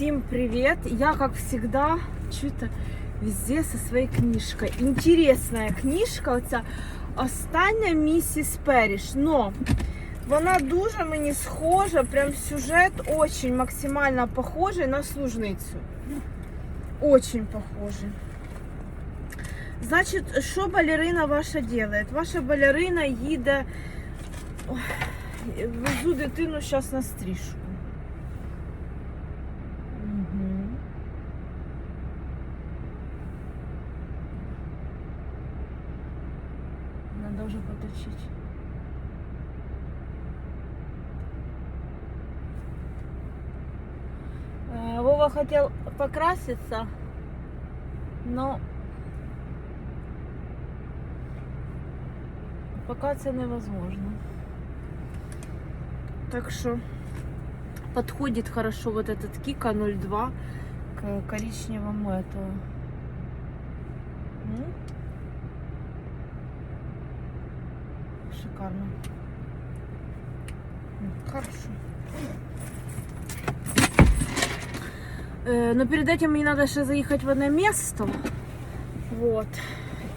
Всем привет! Я, как всегда, что-то везде со своей книжкой. Интересная книжка, оця остання місіс Періш. Но вона дуже мені схожа, прям сюжет очень максимально похожий на служницю. Очень похожий. Значить, що балерина ваша делает? Ваша балерина їде. Ой, Везу дитину зараз на стрижку. Уже поточить. Э, Вова хотел покраситься, но пока это невозможно. Так что подходит хорошо вот этот Кика 02 к коричневому этого. Шикарно. М, Хорошо. Э, Но перед этим мне надо еще заехать в одно место. Вот.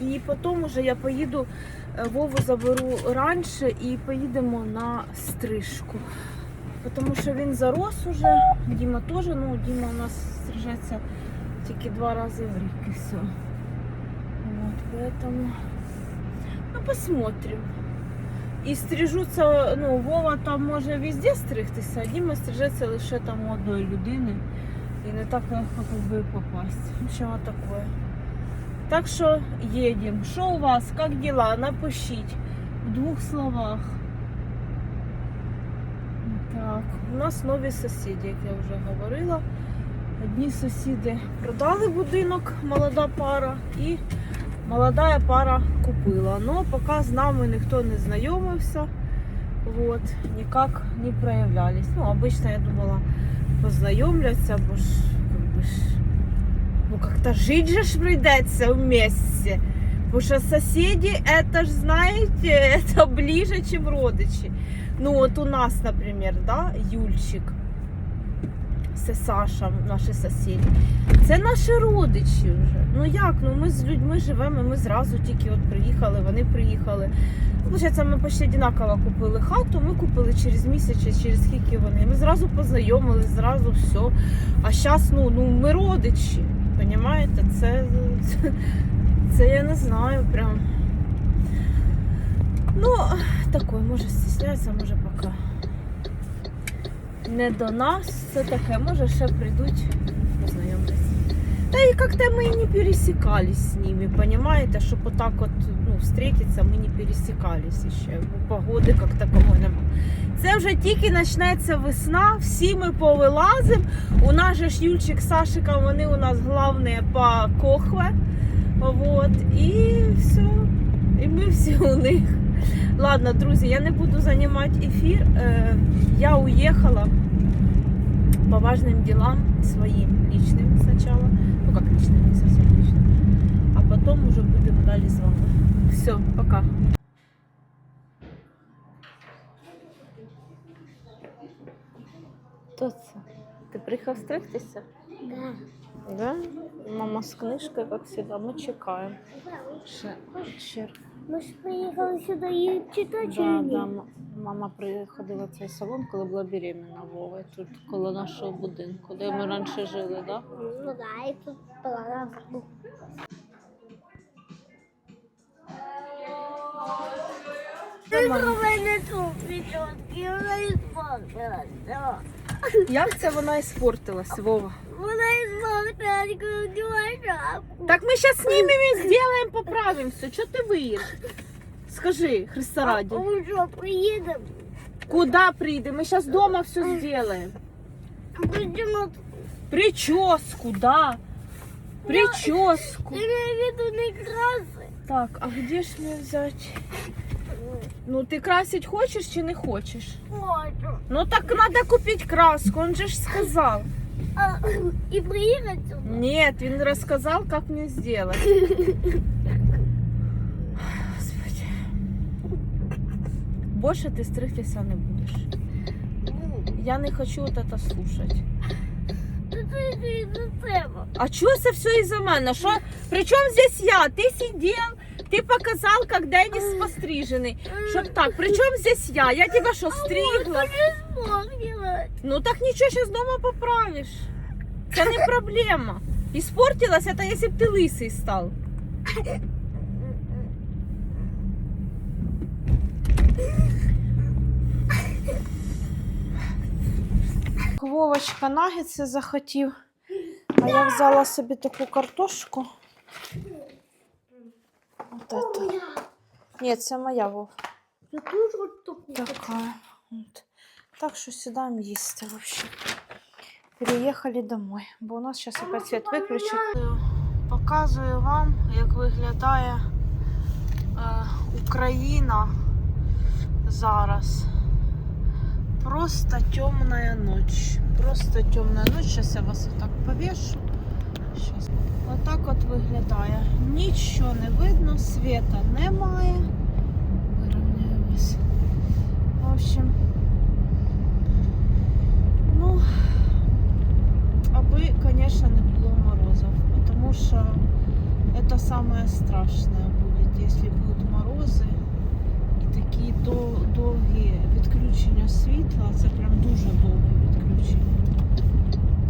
І потім уже я поїду, е, Вову заберу раніше і поїдемо на стрижку. Тому що він зарос уже, Діма теж, ну Діма у нас стрижеться тільки два рази в рік і все. Вот, поэтому, ну посмотрим. І стрижуться, ну, Вова там може везде стригтися, а Діма стрижеться лише там у одної людини. І не так легко бы попасть. Общем, такое. Так що їдемо. Що у вас? Як діла? Напишіть в двох словах. Так, у нас нові сусіди, як я вже говорила. Одні сусіди продали будинок, молода пара, і молода пара купила. Но поки з нами ніхто не знайомився, вот, ніяк не проявлялись. Ну, обично я думала, познайомляться, бо ж, как ж, ну как-то жить же ж вместе. Потому что соседи, это ж, знаете, это ближе, чем родичи. Ну вот у нас, например, да, Юльчик, це Саша, наші сусіди. Це наші родичі вже. Ну як? Ну ми з людьми живемо, ми зразу тільки от приїхали, вони приїхали. Ну, Получається, ми почти однаково купили хату, ми купили через місяць, через скільки вони. Ми зразу познайомились, зразу все. А зараз, ну, ну ми родичі. Понімаєте? Це, це, це я не знаю прям. Ну, такой, може стісняється, може поки. Не до нас, це таке, може ще прийдуть, познайомляться. Та і як-то ми не пересікались з ними, понимаете, щоб отак от, ну, встретиться, ми не пересікались ще, бо погоди як такого нема. Це вже тільки почнеться весна, всі ми повилазимо. У нас же ж Юльчик з Сашиком, вони у нас головні по кохве. Вот, і все. І ми всі у них. Ладно, друзі, я не буду займати ефір. Е, Я уехала по важным делам своим личным сначала. Ну как личным, не совсем личным. А потом уже будем далі з вами. Все, пока. Хто це? Ти приїхав стригтися? Да. Да? Мама з книжкою, як завжди, ми чекаємо. Ще, ще. Ми ж приїхали сюди і читати Да, да, м- мама приходила в цей салон, коли була беременна Вова, тут коло нашого будинку, де ми раніше жили, да? Ну да, і тут була мене тут прически, вона іспортилася. Як це вона іспортилась, Вова? Вона іспортилася, коли вділа шапку. Так ми зараз знімемо і зробимо, поправимо все. Чого ти виїш? Скажи, Христа раді. А ми що, приїдемо? Куди прийдемо? Ми зараз вдома все зробимо. Причому Прическу, да. Прическу. я віду не краси. Так, а где ж мне взять? Ну, ты красить хочешь чи не хочешь? Хочу. Ну так надо купить краску, он же ж сказал. А, і приїхати сюди. Нет, он рассказал, как мне сделать. Господи. Больше ты стригтися не будешь. Я не хочу вот это слушать. Ти ти за тебе. А чого це все із-за мене? Що? Причому здесь я? Ти сидів, ти показав, як Деніс пострижений. Щоб так, причому здесь я? Я тебе що, стригла? Делать. Ну так нічого, зараз дома поправиш. Це не проблема. Іспортилась, це якщо б ти лисий став. Вовочка нагетси захотів. А я взяла собі таку картошку. От это. Ні, це моя Вов. Я тоже вот такую. Така. От. Так що сідаємо їсти вообще. Переїхали домой, бо у нас зараз опять світ виключать. Показую вам, як виглядає е, Україна зараз. Просто темная ночь. Просто темная ночь. Сейчас я вас отак повешу. Щас. Отак от виглядає. Нічого не видно, світа немає. Вирівняємось. В общем, ну, аби, конечно, не було морозов, потому что это самое страшное будет, если будут морози і такі дов- довгі відключення світла. Це прям дуже довге відключення.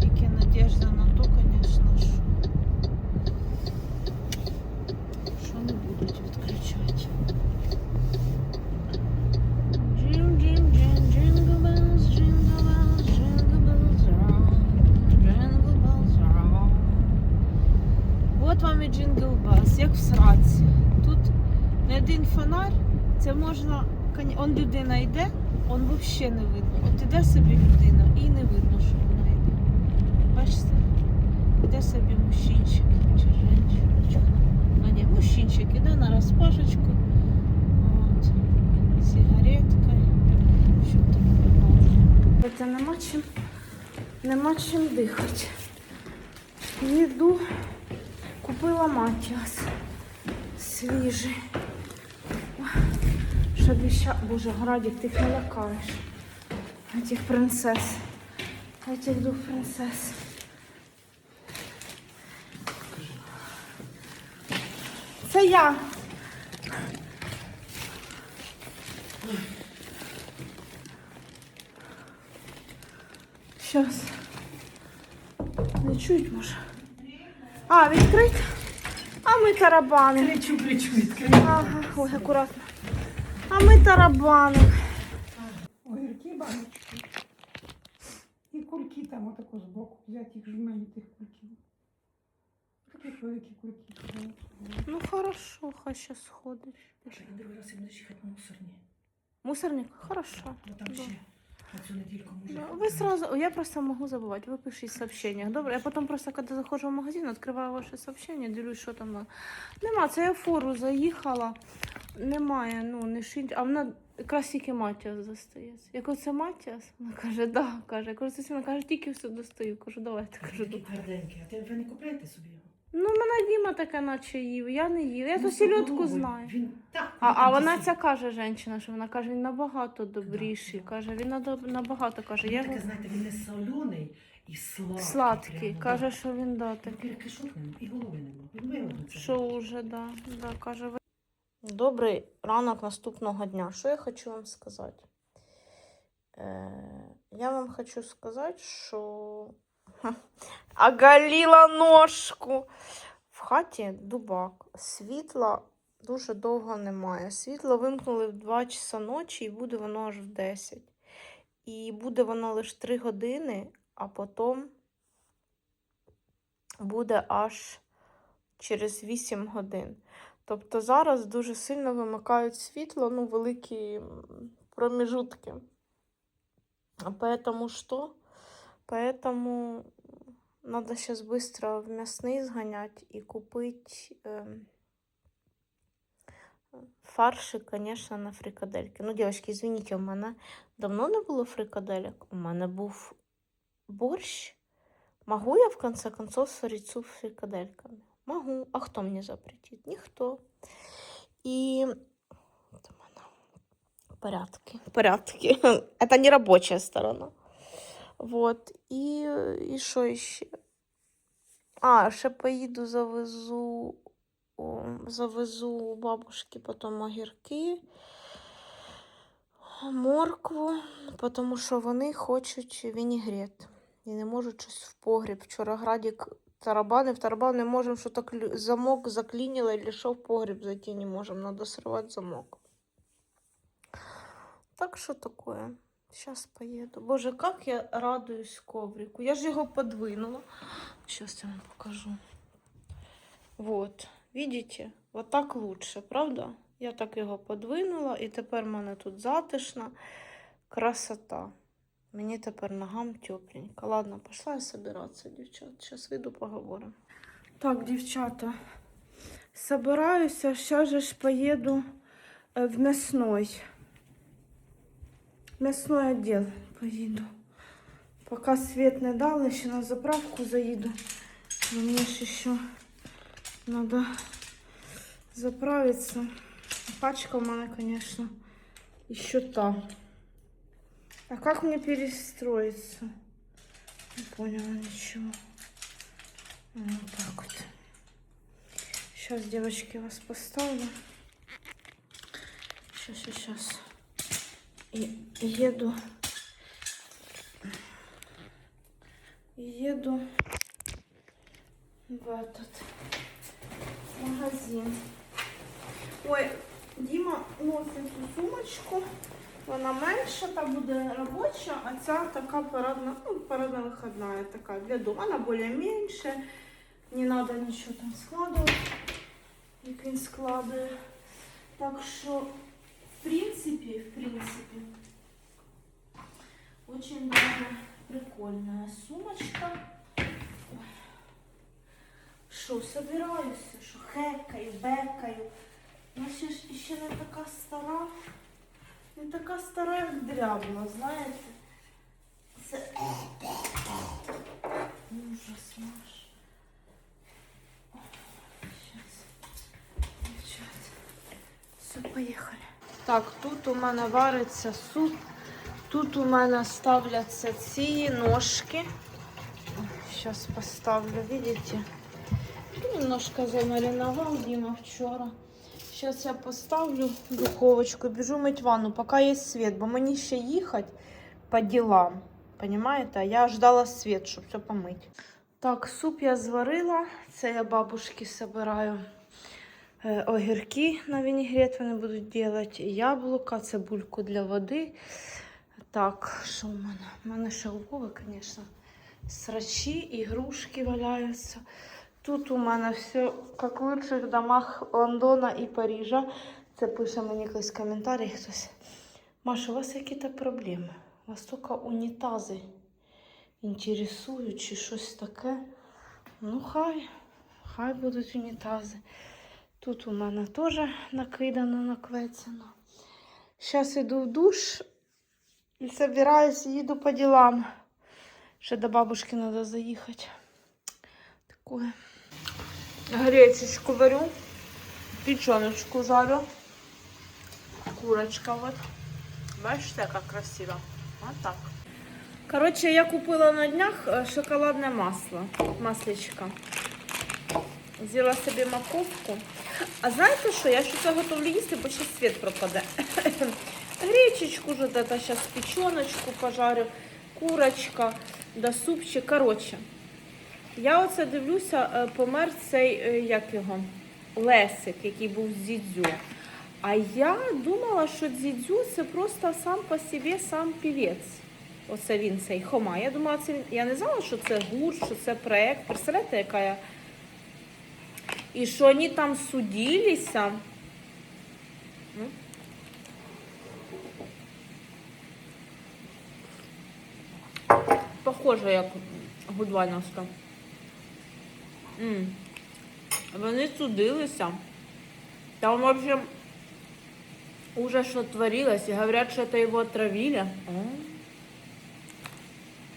Тільки надіжда на то, конечно, що, що не будуть відключати. Jing, jing, jing, jingle bells, jingle bells, jingle bells round, jingle bells round. От вам і джингл белс, як в сраці. Тут не один фонарь, це можна. Он людина йде, он взагалі не видно. От іде собі людина і не видно, що вона йде. Бачите? Іде собі мужчинчик чи жінчиночка. А ні, мужчинчик іде на розпашечку. От. Сигаретка. Що там нема чим, нема чим дихати. Їду, купила матіас свіжий. Щоб іще... Боже, Градік, ти їх не лякаєш. Этих принцес. Этих двох принцес. Це я. Щас. Не чують, може. А, відкрить? А ми тарабани. Кричу, кричу, відкрию. Ага, ой, акуратно. А ми тарабани. Огірки, баночки. І кульки там отако збоку взяти їх жмені тих кульків. Таких великі кульки. Ну хорошо, хай ще сходиш. Я другий раз я буду на мусорні. Мусорник? Хорошо. Бо там ще на цю недільку може. Да, Вы сразу, я просто могу забывать, вы пишите в сообщениях. Добре, я потом просто, когда захожу в магазин, открываю ваши сообщения, дивлюсь, що там. на- Нема, це я в фору заїхала. Немає, ну, не шинч, а вона якраз тільки Матіас достається. Я кажу, це Матіас? Вона каже, да, каже. Я кажу, це вона каже, тільки все достаю. Кажу, давайте, кажу, Такі «да». тверденькі. А ти ви не купляєте собі його? Ну, мене Діма таке наче їв, я не їв. Я Ну, ту сільотку знаю. Він так. А, а вона ця каже жінка, що вона каже, він набагато добріший. Каже, він надо- набагато каже. Він Я таке, знаєте, він не солений і сладкий. сладкий. прямо, Каже, що він да такий. кишок нема, і голови нема. Він. Що уже, да, да, каже. ви- Добрий ранок наступного дня. Що я хочу вам сказати? Е, я вам хочу сказати, що Ха, оголила ножку. В хаті дубак. Світла дуже довго немає. Світло вимкнули в 2 часа ночі і буде воно аж в 10. І буде воно лише 3 години, а потім буде аж через 8 годин. Тобто зараз дуже сильно вимикають світло, ну, великі. А Поэтому что? Поэтому надо сейчас быстро в мясный сгонять и купить эм, фарши, конечно, на фрикадельки. Ну, девочки, извините, у мене давно не було фрикаделек. У мене був борщ. Могу я, в конце концов, сварить суп с фрикадельками? Могу. А кто мне запретит? Никто. И... Это у мене порядки. Порядки. Это не рабочая сторона. Вот. И, и что еще? А, ще поїду, завезу, завезу бабушки потім огірки, моркву, тому що вони хочуть вінігрет. І не можуть щось в погріб. Вчора Градік тарабанив, тарабан не можемо, що так замок заклинило, і що в погріб зайти не можемо. Надо срывать замок. Так що таке? Сейчас поеду. Боже, как я радуюсь коврику. Я ж його подвинула. Сейчас я вам покажу. Вот. Видите? Вот так лучше, правда? Я так його подвинула, і тепер в мене тут затишна красота. Мені тепер ногам тепленько. Ладно, пошла я собиратися, дівчат. Зараз вийду поговоримо. Так, дівчата, собираюся. Зараз ж поїду е, в мясной. Мясной отдел поїду. Поки світ не дали, ще на заправку заїду. Но Мені ж ще треба заправитися. Пачка у мене, конечно, еще та. А как мне перестроиться? Не поняла ничего. Ну, Вот так вот. Сейчас, девочки, вас поставлю. Сейчас, сейчас, сейчас. И еду. Еду в этот магазин. Ой, Діма носить цю сумочку. Вона менша, та буде робоча, а ця така парадна, ну, парадна виходна, така для дому. Вона більш менша, не треба нічого там складувати, як він складує. Так що, в принципі, в принципі, очень даже прикольная сумочка. Ой. Що, собираюся, що хекаю, бекаю. Я ще ж ще не така стара. Не така стара, як дрябла, знаєте. Це ужас Так, тут у мене вариться суп. Тут у мене ставляться ці ножки. Сейчас поставлю, видите? Немножко замариновал Дима вчора. Сейчас я поставлю духовочку, біжу мить ванну, поки є світ, бо мені ще їхати по ділам. Понимаєте? Я ждала світ, щоб все помити. Так, суп я зварила. Це я бабушки собираю огірки на вінігрет вони будуть робити. Яблука, цибульку для води. Так, що в мене? У мене ще Вови, звісно, срачі, ігрушки валяються. Тут у мене все як в лучших домах Лондона і Парижа. Це пише мені якийсь коментарі хтось. Маша, у вас якісь проблеми? У Вас тільки унітази інтересують чи щось таке. Ну, хай, хай будуть унітази. Тут у мене теж накидано, наквецено. Зараз йду в душ і собираюсь, їду по ділам. Ще до бабушки треба заїхати. Такое. Гречечку варю, печеночку жарю. Курочка вот. Бачите, как красиво. Вот так. Короче, я купила на днях е, шоколадне масло. Масличко. Взяла собі маковку. А знаєте що? Я щось готовлю їсти, бо ще світ пропаде. Гречечку от это печеночку пожарю, курочка, да супчик. Короче, я оце дивлюся, е, помер цей, е, як його, Лесик, який був з Дідзю. А я думала, що Дідзю це просто сам по собі сам півець. Оце він цей Хома. Я думала, це. Я не знала, що це гурт, що це проект. Представляєте, яка я. І що вони там судилися. Похоже, як гудвайновська. М. Вони судилися. Там, в общем, уже что творилось. И говорят, что это его отравили.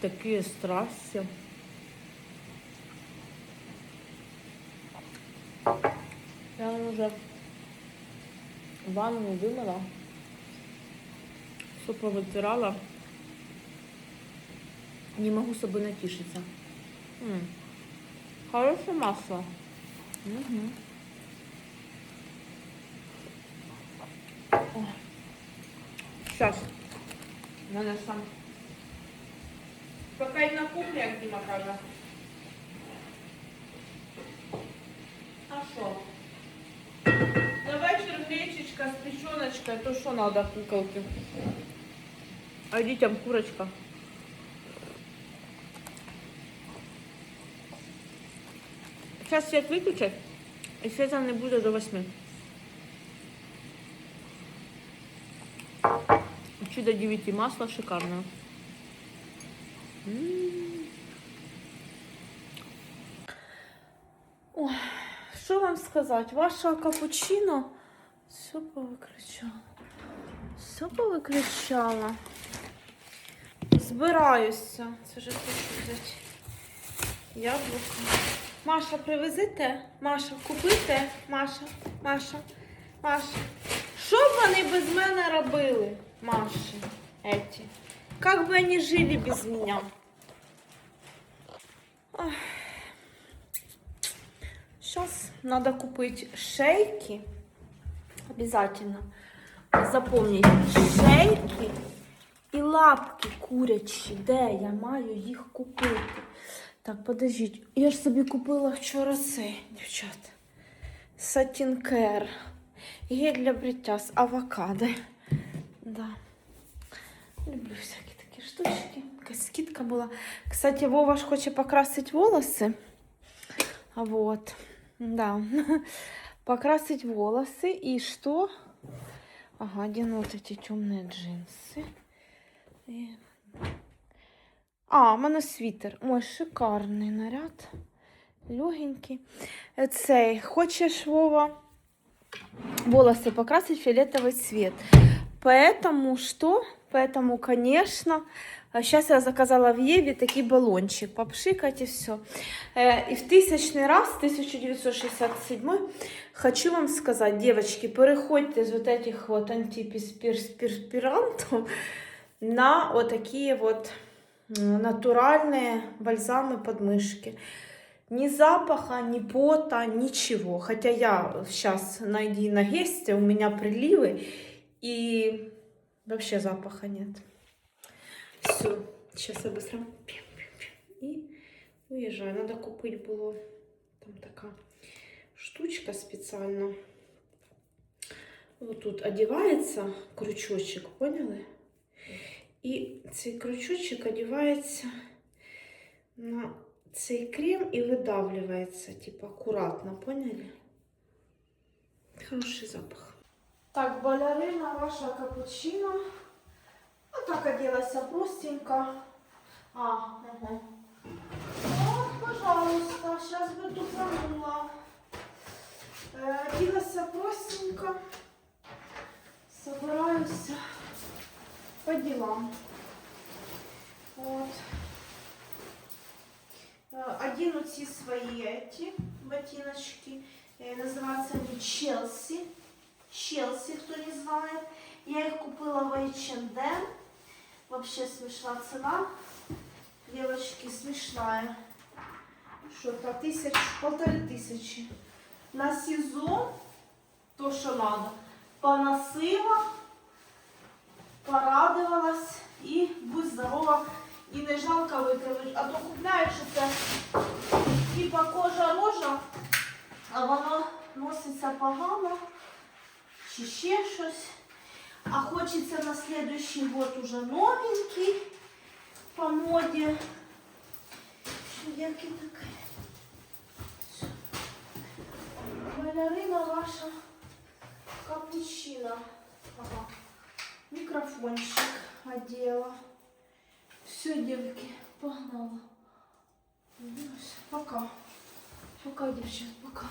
Такие страсти. Я уже ванну вымыла. Все повытирала. Не могу с собой натишиться. М. Хороше масло. Угу. Сейчас. Надо сам. Пока и на кухне, як Дима каже. А що? Печеночкою, то що надо куколки? А дітям курочка. Сейчас свет выключат, и света не буде до восьми. Чудо 9 масло шикарное. М. Що вам сказати? Ваша капучино все повиключала. Все повиключала. Збираюся. Це вже хочу взяти яблуко. Маша, привезите? Маша, купите? Маша, Маша, Маша. Що б вони без мене робили, Маші, эти? Как бы они жили без меня? Сейчас надо купить шейки. Обязательно. Запомніть, шейки і лапки курячі. Де я маю їх купити? Так, подождіть. Я ж собі купила вчора цей, дівчат. Сатінкер. Гель для бриття з авокадо. Да. Люблю всякі такі штучки. Якась скидка була. Кстати, Вова ж хоче покрасити волоси. Вот. Да. Покрасить волосы. И что? Ага, одену вот эти темные джинсы. И- А, у мене світер. Ой, шикарний наряд. Легенький. Е, Цей. Хочеш, Вова, волосы покрасить фиолетовый цвет. Поэтому что? Поэтому, конечно, сейчас я заказала в Еве такой баллончик. Попшикать и все. И в тысячный раз, 1967 хочу вам сказать, девочки, переходьте из вот этих вот антиперспирантов на вот такие вот натуральные бальзамы подмышки. Ни запаха, ни пота, ничего. Хотя я сейчас на на Гесте, у меня приливы, и вообще запаха нет. Все, сейчас я быстро и уезжаю. Надо купить было там такая штучка специально. Вот тут одевается крючочек, поняли? І цей крючочок одівається на цей крем і видавлюється, типа акуратно, поняли? Хороший запах. Так, балерина ваша капучино. Вот так оделась простенько. А, ага. Вот, пожалуйста, сейчас бы тупанула. Э, Оделась простенько. Собираюсь по делам. Вот. Э, Одену ці свої эти ботиночки. Э, Называются они Челси. Челси, кто не знает. Я их купила в H&M. Вообще смешная цена. Девочки, смешная. Что-то тысяч, полторы тысячи. На сезон то, что надо. Поносила, порадовалась и будь здорова. І не жалко викинуть. А то купляєш це типа кожа рожа, а воно носиться погано, Чи ще щось. А хочеться на следующий год уже новенький по моді. Таке? Всё. Балерина ваша капучино. Ага. Микрофончик одела. Все, девки, погнала. Пока. Пока, девчат, пока.